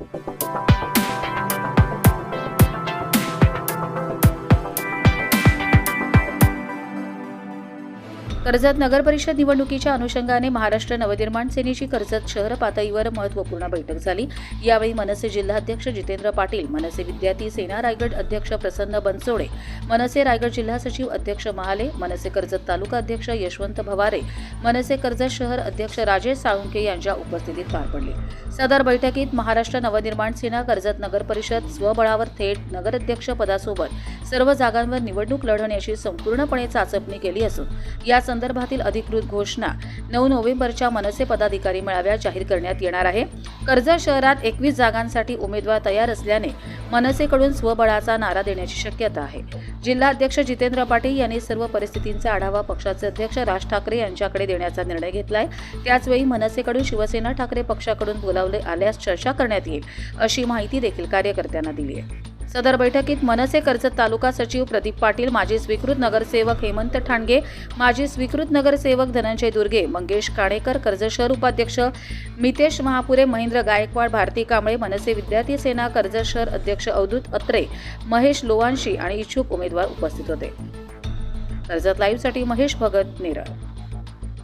Thank you. Karjat नगरपरिषद निवडणुकीच्या अनुषंगाने महाराष्ट्र नवनिर्माण सेनेची कर्जत शहर पातळीवर महत्त्वपूर्ण बैठक झाली. यावेळी मनसे जिल्हाध्यक्ष जितेंद्र पाटील मनसे विद्यार्थी सेना रायगड अध्यक्ष प्रसन्न बनसोडे मनसे रायगड जिल्हा सचिव अध्यक्ष महाले मनसे कर्जत तालुका अध्यक्ष यशवंत भवारे मनसे कर्जत शहर अध्यक्ष राजेश साळुंके यांच्या उपस्थितीत पार पडली. सदर बैठकीत महाराष्ट्र नवनिर्माण सेना कर्जत नगर परिषद स्वबळावर थेट नगराध्यक्ष पदासोबत सर्व जागांवर निवडणूक लढवण्याची संपूर्णपणे चाचपणी केली असून या संदर्भातील अधिकृत घोषणा नऊ नोव्हेंबरच्या मनसे पदाधिकारी मेळाव्यात जाहीर करण्यात येणार आहे. कर्जत शहरात एकवीस जागांसाठी उमेदवार तयार असल्याने मनसेकडून स्वबळाचा नारा देण्याची शक्यता आहे. जिल्हाध्यक्ष जितेंद्र पाटील यांनी सर्व परिस्थितींचा आढावा पक्षाचे अध्यक्ष राज ठाकरे यांच्याकडे देण्याचा निर्णय घेतलाय. त्याचवेळी मनसेकडून शिवसेना ठाकरे पक्षाकडून बोलावले आल्यास चर्चा करण्यात येईल अशी माहिती देखील कार्यकर्त्यांना दिली आहे. सदर बैठकीत मनसे कर्जत तालुका सचिव प्रदीप पाटील माजी स्वीकृत नगरसेवक हेमंत ठाणगे माजी स्वीकृत नगरसेवक धनंजय दुर्गे मंगेश काणेकर कर्ज शहर उपाध्यक्ष मितेश महापुरे महेंद्र गायकवाड भारती कांबळे मनसे विद्यार्थी सेना कर्ज शहर अध्यक्ष अवधूत अत्रे महेश लोवांशी आणि इच्छुक उमेदवार उपस्थित होते. कर्जत लाईव्हसाठी महेश भगत नेरळ.